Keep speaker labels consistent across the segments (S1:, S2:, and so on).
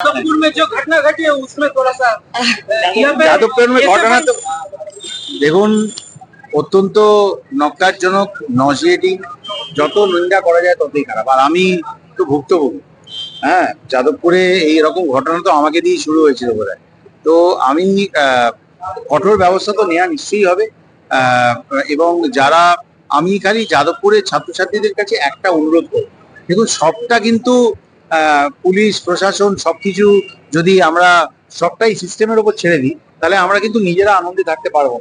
S1: यादवपुर में जो घटना घटी है उसमें थोड़ा सा यहाँ पे
S2: যাদবপুরের
S1: ऐसे
S2: ঘটনা তো
S1: भाई-
S2: দেখুন অত্যন্ত নক্কারজনক নজিয়েটিং যত নিন্দা করা যায় ততই খারাপ আর আমি তো ভুক্তভোগী হ্যাঁ যাদবপুরে এই রকম ঘটনা তো আমাকে দিয়েই শুরু হয়েছিল বোধ তো আমি আহ, কঠোর ব্যবস্থা তো নেওয়া নিশ্চয়ই হবে আহ, এবং যারা আমি খালি যাদবপুরের ছাত্রছাত্রীদের কাছে একটা অনুরোধ করব দেখুন সবটা কিন্তু আহ, পুলিশ, প্রশাসন সবকিছু যদি আমরা সবটাই সিস্টেমের উপর ছেড়ে দিই, তাহলে আমরা কিন্তু নিজেরা আনন্দে থাকতে পারব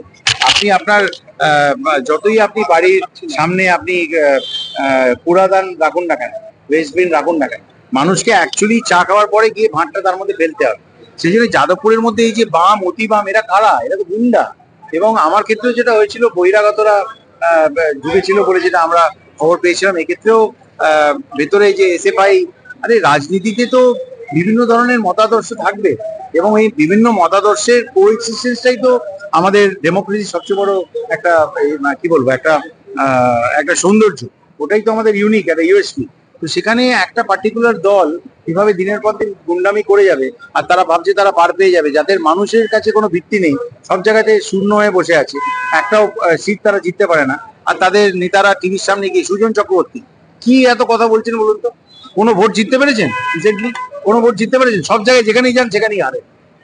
S2: আপনি আপনার যতই আপনি বাড়ির সামনে আপনি কুড়াদান রাখুন না কেন ওয়েস্টবিন রাখুন না কেন, মানুষকে অ্যাকচুয়ালি চা খাওয়ার পরে গিয়ে ভাঁটটা তার মধ্যে ফেলতে হবে। সেই জন্য যাদবপুরের মধ্যে এই যে বাম অতি বাম এরা কারা? এরা তো গুন্ডা। এবং আমার ক্ষেত্রেও যেটা হয়েছিল, বহিরাগতরা ঢুকেছিল বলে যেটা আমরা খবর পেয়েছিলাম, এক্ষেত্রেও ভেতরে যে এসএফআই আরে রাজনীতিতে তো বিভিন্ন ধরনের মতাদর্শ থাকবে এবং এই বিভিন্ন মতাদর্শের কোএক্সিস্টেন্সটাই তো আমাদের ডেমোক্রেসির সবচেয়ে বড় একটা কি বলব, একটা একটা সৌন্দর্য। ওটাই তো আমাদের ইউনিক একটা ইউএসপি তো সেখানে একটা পার্টিকুলার দল কীভাবে দিনের পর দিন গুন্ডামি করে যাবে আর তারা ভাবছে তারা পার পেয়ে যাবে, যাদের মানুষের কাছে কোনো ভিত্তি নেই, সব জায়গাতে শূন্য হয়ে বসে আছে, একটাও সিট তারা জিততে পারে না। আর তাদের নেতারা টিভির সামনে গিয়ে সুজন চক্রবর্তী, কি এত কথা বলছেন বলুন তো? কোনো ভোট জিততে পেরেছেন? রিসেন্টলি কোনো ভোট জিততে পেরেছেন? সব জায়গায় যেখানেই যান, সেখানেই হারে।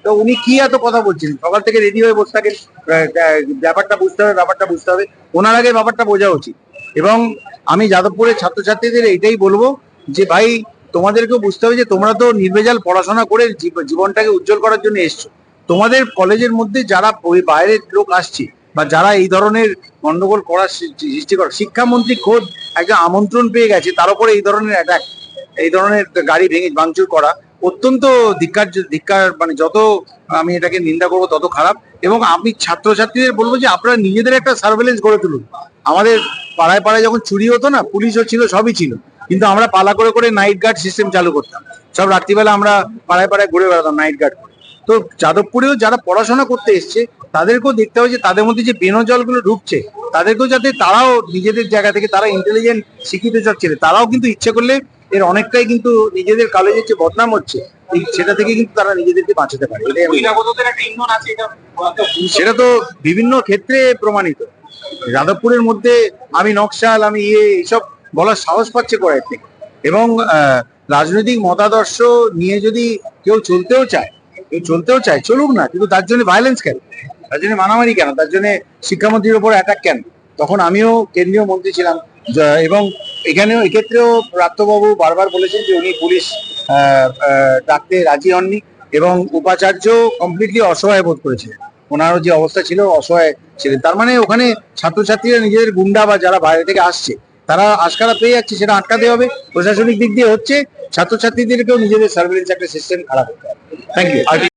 S2: তো উনি কি এত কথা বলছেন সকাল থেকে রেডি হয়ে বসে থাকেন। ব্যাপারটা বুঝতে হবে, ব্যাপারটা বুঝতে হবে। ওনার আগে ব্যাপারটা বোঝা উচিত। এবং আমি যাদবপুরের ছাত্রছাত্রীদের এটাই বলব যে, ভাই, তোমাদেরকেও বুঝতে হবে যে, তোমরা তো নির্ভেজাল পড়াশোনা করে জীবনটাকে উজ্জ্বল করার জন্য এসছো। তোমাদের কলেজের মধ্যে যারা বাইরের লোক আসছে বা যারা এই ধরনের গন্ডগোল করার সৃষ্টি করে শিক্ষামন্ত্রী খোদ একটা আমন্ত্রণ পেয়ে গেছে, তার উপরে এই ধরনের অ্যাটাক এই ধরনের গাড়ি ভেঙে ভাঙচুর করা অত্যন্ত ধিক্কার ধিক্কার মানে যত আমি এটাকে নিন্দা করব তত খারাপ। এবং আমি ছাত্রছাত্রীদের বলব যে আপনারা নিজেদের একটা সার্ভেলেন্স গড়ে তুলুন। আমাদের পাড়ায় পাড়ায় যখন চুরি হতো না, পুলিশও ছিল, সবই ছিল। কিন্তু আমরা পালা করে করে নাইট গার্ড সিস্টেম চালু করতাম। সব রাত্রিবেলা আমরা পাড়ায় পাড়ায় ঘুরে বেড়াতাম নাইট গার্ড করে। তো যাদবপুরেও যারা পড়াশোনা করতে এসছে, তাদেরকেও দেখতে হবে যে তাদের মধ্যে যে জলগুলো ঢুকছে, তাদেরকেও যাতে তারাও নিজেদের জায়গা থেকে, তারা ইন্টেলিজেন্ট শিক্ষিত ছেলে, তারাও কিন্তু ইচ্ছে করলে এর অনেকটাই কিন্তু নিজেদের কলেজের যে বদনাম হচ্ছে সেটা থেকে কিন্তু তারা নিজেদেরকে বাঁচাতে পারে। সেটা তো বিভিন্ন ক্ষেত্রে প্রমাণিত। যাদবপুরের মধ্যে আমি নকশাল আমি ইয়ে এইসব বলার সাহস পাচ্ছে কয়েক থেকে এবং আহ, রাজনৈতিক মতাদর্শ নিয়ে যদি কেউ চলতেও চায় কেউ চলতেও চায় চলুক না কিন্তু তার জন্য ভায়োলেন্স কেন? তার জন্য মারামারি কেন? তার জন্য শিক্ষামন্ত্রীর উপর অ্যাটাক কেন? তখন আমিও কেন্দ্রীয় মন্ত্রী ছিলাম এবং এখানেও এক্ষেত্রেও প্রাপ্তবাবু বারবার বলেছেন যে উনি পুলিশ ডাকতে রাজি হননি এবং উপাচার্য কমপ্লিটলি অসহায় বোধ করেছিলেন। ওনারও যে অবস্থা ছিল, অসহায় ছিলেন। তার মানে ওখানে ছাত্রছাত্রীরা নিজেদের গুন্ডা বা যারা বাইরে থেকে আসছে, তারা আশকারা পেয়ে যাচ্ছে, সেটা আটকাতে হবে। প্রশাসনিক দিক দিয়ে হচ্ছে, ছাত্রছাত্রীদেরকেও নিজেদের সার্ভিলেন্স একটা সিস্টেম খারাপ করতে হবে। Thank you